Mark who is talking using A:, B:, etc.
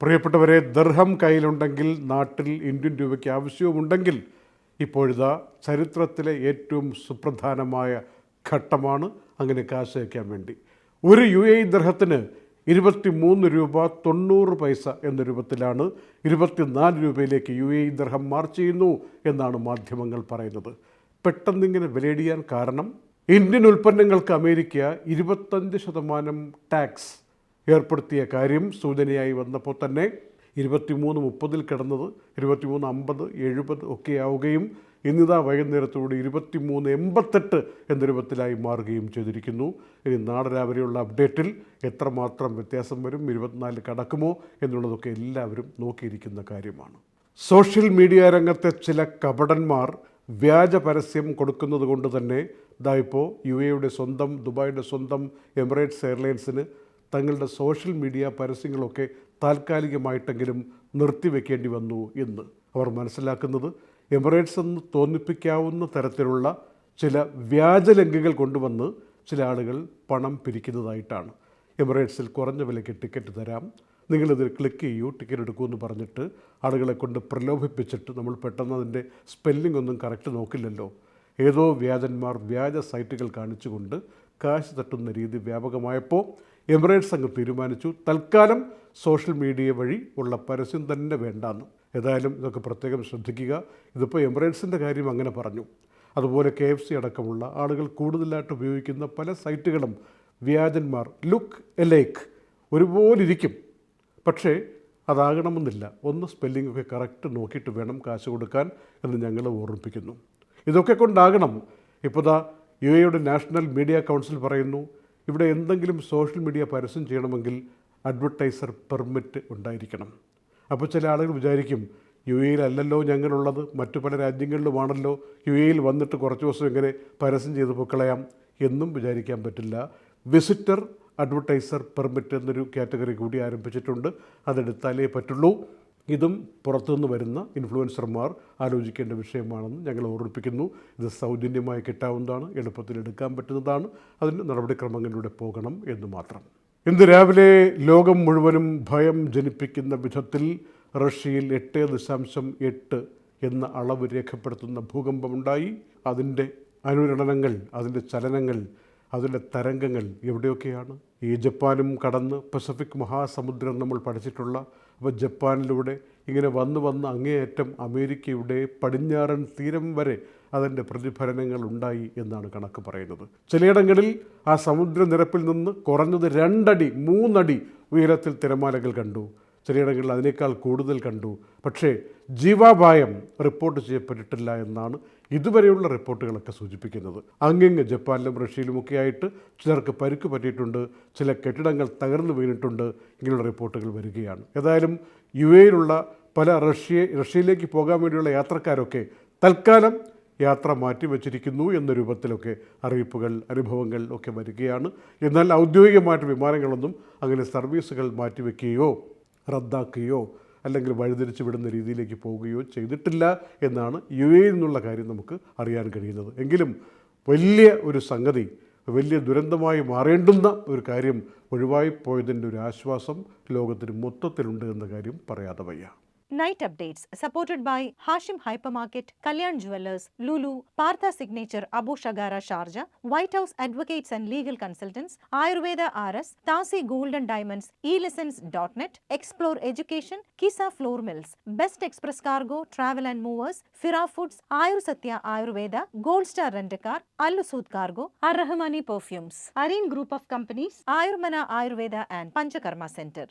A: പ്രിയപ്പെട്ടവരെ ദർഹം കയ്യിലുണ്ടെങ്കിൽ നാട്ടിൽ ഇന്ത്യൻ രൂപയ്ക്ക് ആവശ്യവുമുണ്ടെങ്കിൽ ഇപ്പോഴിതാ ചരിത്രത്തിലെ ഏറ്റവും സുപ്രധാനമായ ഘട്ടമാണ് അങ്ങനെ കാശ് വയ്ക്കാൻ വേണ്ടി. ഒരു യു എ ദർഹത്തിന് ഇരുപത്തി മൂന്ന് രൂപ തൊണ്ണൂറ് പൈസ എന്ന രൂപത്തിലാണ് ഇരുപത്തിനാല് രൂപയിലേക്ക് യു എ ദർഹം മാർച്ച് ചെയ്യുന്നു എന്നാണ് മാധ്യമങ്ങൾ പറയുന്നത്. പെട്ടെന്നിങ്ങനെ വിലയിടിയാൻ കാരണം ഇന്ത്യൻ ഉൽപ്പന്നങ്ങൾക്ക് അമേരിക്ക ഇരുപത്തഞ്ച് ശതമാനം ടാക്സ് ഏർപ്പെടുത്തിയ കാര്യം സൂചനയായി വന്നപ്പോൾ തന്നെ ഇരുപത്തിമൂന്ന് മുപ്പതിൽ കിടന്നത് ഇരുപത്തിമൂന്ന് അമ്പത് എഴുപത് ഒക്കെ ആവുകയും ഇന്നിതാ വൈകുന്നേരത്തോട് ഇരുപത്തിമൂന്ന് എൺപത്തെട്ട് എന്ന രൂപത്തിലായി മാറുകയും ചെയ്തിരിക്കുന്നു. ഇനി നാളെ രാവിലെയുള്ള അപ്ഡേറ്റിൽ എത്രമാത്രം വ്യത്യാസം വരും ഇരുപത്തിനാല് കടക്കുമോ എന്നുള്ളതൊക്കെ എല്ലാവരും നോക്കിയിരിക്കുന്ന കാര്യമാണ്. സോഷ്യൽ മീഡിയ രംഗത്തെ ചില കപടന്മാർ വ്യാജ പരസ്യം കൊടുക്കുന്നത് കൊണ്ട് തന്നെ ഇതാ യു എയുടെ സ്വന്തം ദുബായിയുടെ സ്വന്തം എമിറേറ്റ്സ് എയർലൈൻസിന് തങ്ങളുടെ സോഷ്യൽ മീഡിയ പരസ്യങ്ങളൊക്കെ താൽക്കാലികമായിട്ടെങ്കിലും നിർത്തിവെക്കേണ്ടി വന്നു എന്ന് അവർ മനസ്സിലാക്കുന്നത്. എമിറേറ്റ്സ് എന്ന് തോന്നിപ്പിക്കാവുന്ന തരത്തിലുള്ള ചില വ്യാജലംഘികൾ കൊണ്ടുവന്ന് ചില ആളുകൾ പണം പിരിക്കുന്നതായിട്ടാണ്. എമിറേറ്റ്സിൽ കുറഞ്ഞ വിലയ്ക്ക് ടിക്കറ്റ് തരാം. നിങ്ങളിതിൽ ക്ലിക്ക് ചെയ്യൂ ടിക്കറ്റ് എടുക്കൂ എന്ന് പറഞ്ഞിട്ട് ആളുകളെ കൊണ്ട് പ്രലോഭിപ്പിച്ചിട്ട് നമ്മൾ പെട്ടെന്ന് അതിന്റെ സ്പെല്ലിംഗ് ഒന്നും കറക്റ്റ് നോക്കില്ലല്ലോ. ഏതോ വ്യാജന്മാർ വ്യാജ സൈറ്റുകൾ കാണിച്ചുകൊണ്ട് കാശ് തട്ടുന്ന രീതി വ്യാപകമായപ്പോൾ എമിറേറ്റ്സ് അങ്ങ് തീരുമാനിച്ചു തൽക്കാലം സോഷ്യൽ മീഡിയ വഴി ഉള്ള പരസ്യം തന്നെ വേണ്ടാന്ന്. ഏതായാലും ഇതൊക്കെ പ്രത്യേകം ശ്രദ്ധിക്കുക. ഇതിപ്പോൾ എമിറേറ്റ്സിന്റെ കാര്യം അങ്ങനെ പറഞ്ഞു. അതുപോലെ കെ എഫ് സി അടക്കമുള്ള ആളുകൾ കൂടുതലായിട്ട് ഉപയോഗിക്കുന്ന പല സൈറ്റുകളും വ്യാജന്മാർ ലുക്ക് എലേക്ക് ഒരുപോലെ ഇരിക്കും പക്ഷേ അതാകണമെന്നില്ല. ഒന്ന് സ്പെല്ലിംഗ് ഒക്കെ കറക്റ്റ് നോക്കിയിട്ട് വേണം കാശ് കൊടുക്കാൻ എന്ന് ഞങ്ങൾ ഓർമ്മിപ്പിക്കുന്നു. ഇതൊക്കെ കൊണ്ടാകണം. ഇപ്പോൾ ദാ യു എയുടെ നാഷണൽ മീഡിയ കൗൺസിൽ പറയുന്നു ഇവിടെ എന്തെങ്കിലും സോഷ്യൽ മീഡിയ പരസ്യം ചെയ്യണമെങ്കിൽ അഡ്വർടൈസർ പെർമിറ്റ് ഉണ്ടായിരിക്കണം. അപ്പോൾ ചില ആളുകൾ വിചാരിക്കും യു എയിലല്ലല്ലോ ഞങ്ങളുള്ളത് മറ്റു പല രാജ്യങ്ങളിലുമാണല്ലോ യു എയിൽ വന്നിട്ട് കുറച്ച് ദിവസം ഇങ്ങനെ പരസ്യം ചെയ്ത് പൊക്കളയാം എന്നും വിചാരിക്കാൻ പറ്റില്ല. വിസിറ്റർ അഡ്വർടൈസർ പെർമിറ്റ് എന്നൊരു കാറ്റഗറി കൂടി ആരംഭിച്ചിട്ടുണ്ട്. അതെടുത്താലേ പറ്റുള്ളൂ. ഇതും പുറത്തുനിന്ന് വരുന്ന ഇൻഫ്ലുവൻസർമാർ ആലോചിക്കേണ്ട വിഷയമാണെന്ന് ഞങ്ങൾ ഓർമ്മിപ്പിക്കുന്നു. ഇത് സൗജന്യമായി കിട്ടാവുന്നതാണ് എളുപ്പത്തിൽ എടുക്കാൻ പറ്റുന്നതാണ്. അതിന് നടപടിക്രമങ്ങളിലൂടെ പോകണം എന്ന് മാത്രം. ഇന്ന് രാവിലെ ലോകം മുഴുവനും ഭയം ജനിപ്പിക്കുന്ന വിധത്തിൽ റഷ്യയിൽ എട്ട് ദശാംശം എട്ട് എന്ന അളവ് രേഖപ്പെടുത്തുന്ന ഭൂകമ്പമുണ്ടായി അതിന്റെ അനുരണനങ്ങൾ അതിന്റെ ചലനങ്ങൾ അതിന്റെ തരംഗങ്ങൾ എവിടെയൊക്കെയാണ്? ഈ ജപ്പാനും കടന്ന് പസഫിക് മഹാസമുദ്രം നമ്മൾ പഠിച്ചിട്ടുള്ള അപ്പോൾ ജപ്പാനിലൂടെ ഇങ്ങനെ വന്ന് വന്ന് അങ്ങേയറ്റം അമേരിക്കയുടെ പടിഞ്ഞാറൻ തീരം വരെ അതിന്റെ പ്രതിഫലനങ്ങൾ ഉണ്ടായി എന്നാണ് കണക്ക് പറയുന്നത്. ചിലയിടങ്ങളിൽ ആ സമുദ്രനിരപ്പിൽ നിന്ന് കുറഞ്ഞത് രണ്ടടി മൂന്നടി ഉയരത്തിൽ തിരമാലകൾ കണ്ടു. ചിലയിടങ്ങളിൽ അതിനേക്കാൾ കൂടുതൽ കണ്ടു. പക്ഷേ ജീവാപായം റിപ്പോർട്ട് ചെയ്യപ്പെട്ടിട്ടില്ല എന്നാണ് ഇതുവരെയുള്ള റിപ്പോർട്ടുകളൊക്കെ സൂചിപ്പിക്കുന്നത്. അങ്ങിങ്ങ് ജപ്പാനിലും റഷ്യയിലുമൊക്കെ ആയിട്ട് ചിലർക്ക് പരുക്ക് പറ്റിയിട്ടുണ്ട് ചില കെട്ടിടങ്ങൾ തകർന്നു വീണിട്ടുണ്ട് ഇങ്ങനെയുള്ള റിപ്പോർട്ടുകൾ വരികയാണ്. ഏതായാലും യു എയിലുള്ള പല റഷ്യ റഷ്യയിലേക്ക് പോകാൻ വേണ്ടിയുള്ള യാത്രക്കാരൊക്കെ തൽക്കാലം യാത്ര മാറ്റിവെച്ചിരിക്കുന്നു എന്ന രൂപത്തിലൊക്കെ അറിയിപ്പുകൾ അനുഭവങ്ങൾ ഒക്കെ വരികയാണ്. എന്നാൽ ഔദ്യോഗികമായിട്ട് വിമാനങ്ങളൊന്നും അങ്ങനെ സർവീസുകൾ മാറ്റിവെക്കുകയോ റദ്ദാക്കുകയോ അല്ലെങ്കിൽ വഴിതിരിച്ച് വിടുന്ന രീതിയിലേക്ക് പോവുകയോ ചെയ്തിട്ടില്ല എന്നാണ് യു എയിൽ നിന്നുള്ള കാര്യം നമുക്ക് അറിയാൻ കഴിയുന്നത്. എങ്കിലും വലിയ ഒരു സംഗതി വലിയ ദുരന്തമായി മാറേണ്ടുന്ന ഒരു കാര്യം ഒഴിവായി പോയതിന്റെ ഒരു ആശ്വാസം ലോകത്തിന് മൊത്തത്തിലുണ്ട് എന്ന കാര്യം പറയാതെ വയ്യ.
B: Night updates supported by Hashim Hypermarket, Kalyan Jewelers, Lulu, Partha Signature, Abu Shagara Sharjah, White House Advocates and Legal Consultants, Ayurveda RS, Tasi Gold and Diamonds, eLessons.net, Explore Education, Kisa Floor Mills, Best Express Cargo, Travel and Movers, Fira Foods, Ayur Satya Ayurveda, Gold Star Rent-A-Car, Al-Usud Cargo, Ar-Rahmani Perfumes, Areen Group of Companies, Ayurmana Ayurveda and Panchakarma Center.